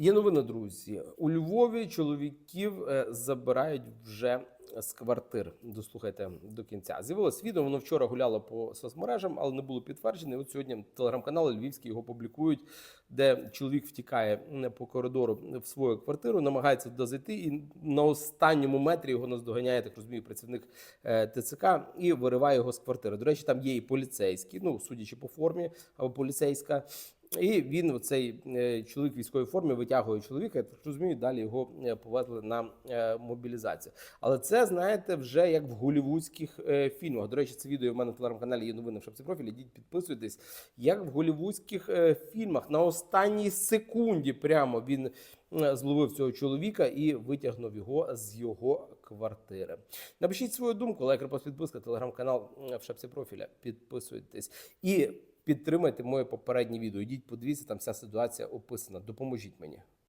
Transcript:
Є новина, друзі. У Львові чоловіків е, забирають вже з квартир. Дослухайте до кінця. З'явилось відео. Воно вчора гуляло по соцмережам, але не було підтверджене. От сьогодні телеграм-канали Львівські його публікують, де чоловік втікає по коридору в свою квартиру, намагається туди зайти, і на останньому метрі його наздоганяє, так розумію, працівник е, ТЦК і вириває його з квартири. До речі, там є і поліцейські, ну судячи по формі або поліцейська. І він, цей чоловік в військовій формі, витягує чоловіка. Я так розумію, далі його е, повезли на е, мобілізацію. Але це знаєте вже як в голівудських е, фільмах. До речі, це відео в мене в телеграм-каналі є новини в шапці профілі. Йдіть, підписуйтесь. Як в голівудських е, фільмах на останній секунді прямо він е, зловив цього чоловіка і витягнув його з його квартири. Напишіть свою думку, лайк, репост, підписка, телеграм-канал е, в шапці профіля. Підписуйтесь і підтримайте моє попереднє відео. Йдіть, подивіться, там вся ситуація описана. Допоможіть мені.